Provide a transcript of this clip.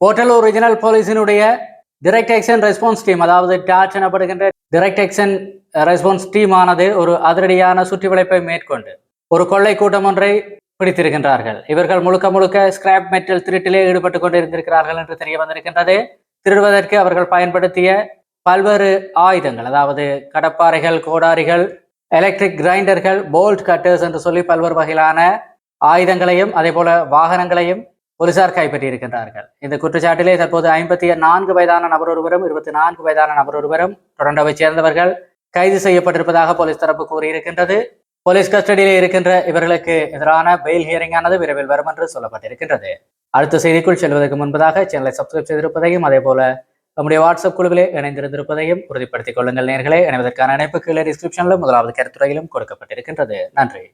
Portal original போலீஸினுடைய direct action response team அதாவது டாச் எனப்படுகின்ற டிரெக்ட் ஆக்ஷன் ரெஸ்பான்ஸ் டீம் ஆனது ஒரு அதிரடியான சுற்றிவளைப்பை மேற்கொண்டு ஒரு கொள்ளை கூட்டம் ஒன்றை பிடித்திருக்கின்றார்கள். இவர்கள் முழுக்க முழுக்க ஸ்கிராப் மெட்டல் திருட்டிலே ஈடுபட்டு கொண்டிருந்திருக்கிறார்கள் என்று தெரிய வந்திருக்கின்றது. திருடுவதற்கு அவர்கள் பயன்படுத்திய பல்வேறு ஆயுதங்கள் அதாவது கடப்பாறைகள் கோடாரிகள் எலக்ட்ரிக் கிரைண்டர்கள் போல்ட் கட்டர்ஸ் என்று சொல்லி பல்வேறு வகையிலான ஆயுதங்களையும் அதே போல வாகனங்களையும் போலீசார் கைப்பற்றியிருக்கின்றார்கள். இந்த குற்றச்சாட்டிலே தற்போது ஐம்பத்தி நான்கு வயதான நபர் ஒருவரும் இருபத்தி நான்கு வயதான நபர் ஒருவரும் டொரண்டோவை சேர்ந்தவர்கள் கைது செய்யப்பட்டிருப்பதாக போலீஸ் தரப்பு கூறியிருக்கின்றது. போலீஸ் கஸ்டடியிலே இருக்கின்ற இவர்களுக்கு எதிரான பெயில் ஹியரிங் ஆனது விரைவில் வரும் என்று சொல்லப்பட்டிருக்கின்றது. அடுத்த செய்திக்குள் செல்வதற்கு முன்பதாக சேனலை சப்ஸ்கிரைப் செய்திருப்பதையும் அதே போல நம்முடைய வாட்ஸ்அப் குழுவிலே இணைந்திருந்திருப்பதையும் உறுதிப்படுத்திக் கொள்ளுங்கள் நேர்களே. இணைவதற்கான இணைப்பு கீழே டிஸ்கிரிப்ஷனிலும் முதலாவது கருத்துறையிலும் கொடுக்கப்பட்டிருக்கின்றது. நன்றி.